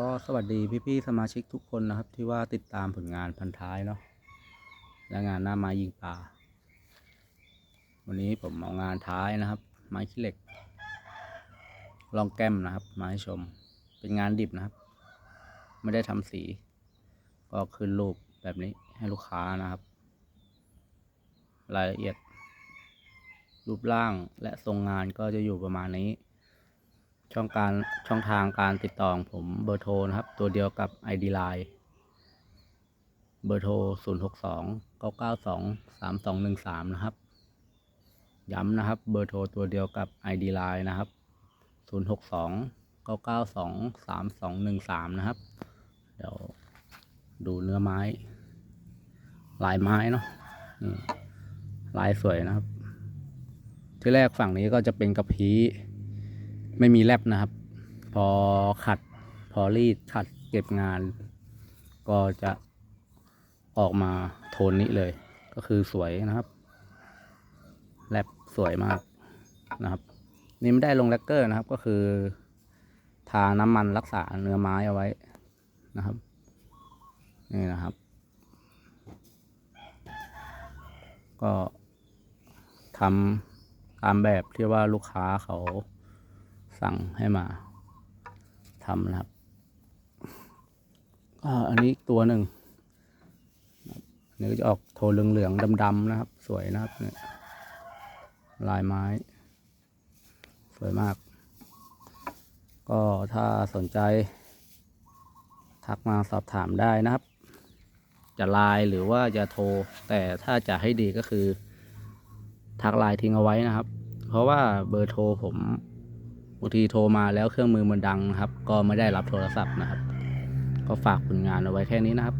ก็สวัสดีพี่ๆสมาชิกทุกคนนะครับ ที่ว่าติดตามผลงานพันท้ายเนาะและงานหน้าไม้ยิงปลาวันนี้ผมเอางานท้ายนะครับ ไม้ขี้เหล็ก ลองแก้มนะครับ มาให้ชม เป็นงานดิบนะครับ ไม่ได้ทำสี ก็ขึ้นรูปแบบนี้ให้ลูกค้านะครับ รายละเอียด รูปร่างและทรงงานก็จะอยู่ประมาณนี้ ช่องการช่องทางการติดต่อของผมเบอร์โทรนะครับ ตัวเดียวกับ ID Line เบอร์โทร 0 6 2 9 9 2 3 2 1 3 นะครับ ย้ำนะครับ เบอร์โทรตัวเดียวกับ ID Line นะครับ 0 6 2 9 9 2 3 2 1 3 นะครับ เดี๋ยวดูเนื้อไม้ ลายไม้เนาะลายสวยนะครับ ที่แรกฝั่งนี้ก็จะเป็นกระพี้ ไม่มีแลบนะครับ พอขัด พอรีดขัดเก็บงาน ก็จะออกมาโทนนี้เลย ก็คือสวยนะครับแลบสวยมากนะครับ นี่ไม่ได้ลงแลกเกอร์นะครับ ก็คือทาน้ำมันรักษาเนื้อไม้เอาไว้นะครับ นี่นะครับ ก็ทำตามแบบที่ว่าลูกค้าเขา สั่งให้มาทำนะครับก็อันนี้ตัวหนึ่งอันนี้ก็จะออกโทนเหลืองๆดำๆนะครับ สวยนะครับลายไม้ สวยมาก ก็ถ้าสนใจ ทักมาสอบถามได้นะครับ จะไลน์หรือว่าจะโทร แต่ถ้าจะให้ดีก็คือ ทักไลน์ทิ้งเอาไว้นะครับ เพราะว่าเบอร์โทรผม บางทีโทรมาแล้วเครื่องมือมันดังนะครับ ก็ไม่ได้รับโทรศัพท์นะครับ ก็ฝากผลงานเอาไว้แค่นี้นะครับ